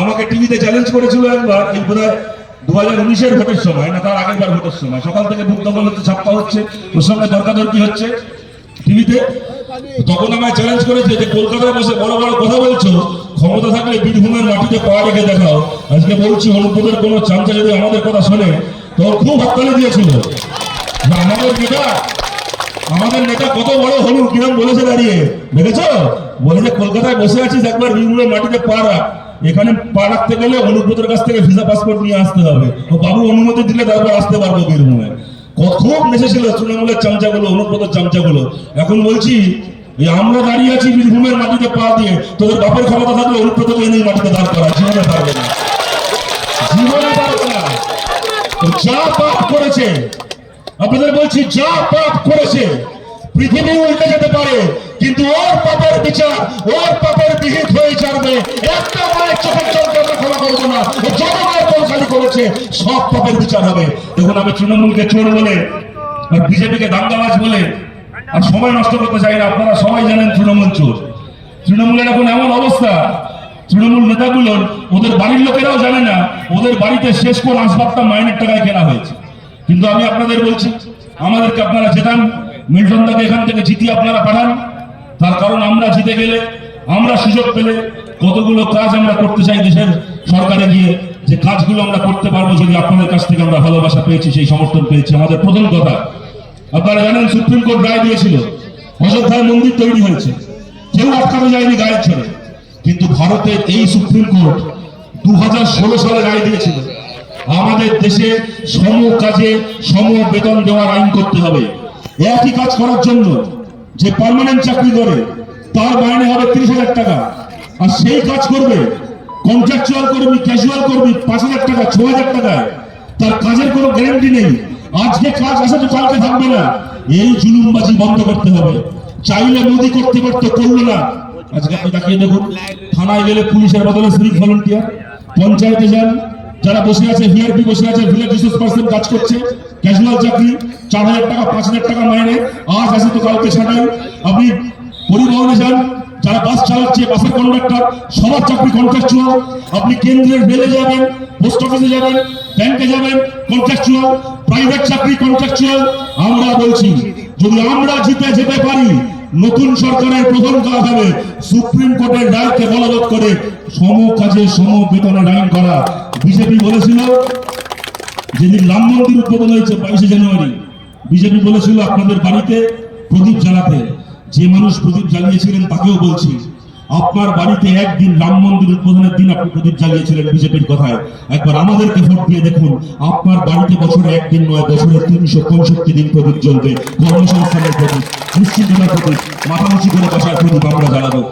আমাকে টিভিতে চ্যালেঞ্জ করেছিল একবার দু হাজার উনিশের ভোটের সময়, না তার টিভিতে। তখন আমায় চ্যালেঞ্জ করেছে যে, কলকাতায় বসে বড় বড় কথা বলছো, ক্ষমতা থাকলে বীরভূমের মাটিতে পা রেখে দেখাও। আজকে বলছি অনুপ্রদের কোনো চামচা যদি আমাদের কথা শোনে, তো ওর খুব হাততালি দিয়েছিল। আমাদের নেতা আমাদের নেতা কত বড় হলু কিরম বলেছে দাঁড়িয়ে? দেখেছ? বলে যে কলকাতায় বসে আছিস, একবার বীরভূমের মাটিতে পা রাখ। এখানে পা রাখতে গেলে অনুব্রতের কাছ থেকে ভিসা পাসপোর্ট নিয়ে আসতে হবে। ও বাবু অনুমতি দিলে তারপর আসতে পারব বীরভূমে খুব নেচেছিল তৃণমূলের চামচাগুলো, অনুব্রতের চামচাগুলো। এখন বলছি আমরা দাঁড়িয়ে আছি বীরভূমের মাটিতে পা দিয়ে, তোদের বাপের ক্ষমতা থাকলে অনুব্রতকে এনে এই মাটিতে দাঁড় করা, জীবনে পারবে না। জীবনে পারবে না। যা পাপ করেছে বলছি যা পাপ করেছে, পৃথিবী উল্টে যেতে পারে, কিন্তু ওর পাপের বিচার, ওর পাপের বিহিত হয়ে যাবে। একটা মায়ের চোখের ক্ষমা করব না। যত মায়ের করেছে, সব পাপের বিচার হবে। দেখুন, আমি তৃণমূলকে চোর বলে আর বিজেপিকে দাঙ্গাবাজ বলে আর সময় নষ্ট করতে চাই না। আপনারা সবাই জানেন তৃণমূল চোর। তৃণমূলের এখন এমন অবস্থা। তৃণমূল নেতাগুলো, ওদের বাড়ির লোকেরাও জানে না, ওদের বাড়িতে শেষ কোন আসবাবটা মাইনের টাকায় কেনা হয়েছে। কিন্তু আমি আপনাদের বলছি আমাদেরকে আপনারা জেতান। মিল্টন দাকে এখান থেকে জিতিয়ে আপনারা পাঠান। তার কারণ আমরা জিতে গেলে, আমরা সুযোগ পেলে কতগুলো কাজ আমরা করতে চাই দেশের সরকারে গিয়ে। যে কাজগুলো আমরা করতে পারব যদি আপনাদের কাছ থেকে আমরা ভালোবাসা পেয়েছি, সেই সমর্থন পেয়েছি, আমাদের প্রথম কথা। আপনারা জানেন, সুপ্রিম কোর্ট রায় দিয়েছিল, অযোধ্যায় মন্দির তৈরি হয়েছে। কেউ আটকানো যায়নি গায়ের ছেড়ে কিন্তু ভারতের এই সুপ্রিম কোর্ট দু হাজার ষোলো সালে রায় দিয়েছিল আমাদের দেশে সম কাজে সম বেতন দেওয়ার আইন করতে হবে। একই কাজ করার জন্য যে পার্মানেন্ট চাকরি করে, তার মাইনে হবে তিরিশ হাজার টাকা। আর সেই কাজ করবে কন্ট্রাকচুয়াল কর্মী ক্যাজুয়াল কর্মী, পাঁচ হাজার টাকা ছ হাজার টাকায়। তার কাজের কোনো গ্যারান্টি নেই। আজকে কাজ আসে তো কালকে থাকবে না। এই জুলুমবাজি বন্ধ করতে হবে। চাইলে মোদি করতে পারতো, করল না। আজকে আপনি তাকিয়ে দেখুন, থানায় গেলে পুলিশের বদলে সিভিক ভলেন্টিয়ার পঞ্চায়েতে যান। যারা বসে আছে ভিআরপি বসে আছে ভিলেজ রিসোর্স পার্সন কাজ করছে ক্যাজুয়াল চাকরি, চার হাজার টাকা, পাঁচ হাজার টাকা মাইনে, আজ আসে তো কালকে ছাড়াই আপনি পরিবহনে যান, যারা বাস চালাচ্ছে বাসের কন্ডাক্টর সবার চাকরি কন্ট্রাকচুয়াল আপনি কেন্দ্রের রেলে যাবেন পোস্ট অফিসে যাবেন ব্যাংকে যাবেন কন্ট্রাকচুয়াল প্রাইভেট চাকরি কন্ট্রাকচুয়াল আমরা বলছি, যদি আমরা জিতে যেতে পারি, নতুন সরকারের প্রধান কাজ হবে। সুপ্রিম কোর্টের রায়কে বলবৎ করে সম কাজে সম বেতনের আইন করা। বিজেপি বলেছিল, যেদিন রাম মন্দির উদ্বোধন হয়েছে বাইশে জানুয়ারি, বিজেপি বলেছিল আপনাদের বাড়িতে প্রদীপ জ্বালাতে। যে মানুষ প্রদীপ জ্বালিয়েছিলেন তাকেও বলছি, আপনার বাড়িতে একদিন রাম মন্দির উদ্বোধনের দিন আপনি প্রদীপ জ্বালিয়েছিলেন বিজেপির কথায়। একবার আমাদেরকে ভোট দিয়ে দেখুন, আপনার বাড়িতে বছরে একদিন নয়, বছরে তিনশো পঁয়ষট্টি দিন প্রদীপ জ্বলবে। কর্মসংস্থানের প্রদীপ নিশ্চিন্ততার প্রদীপ মাথা করে বসার প্রদীপ আমরা জ্বালাবো।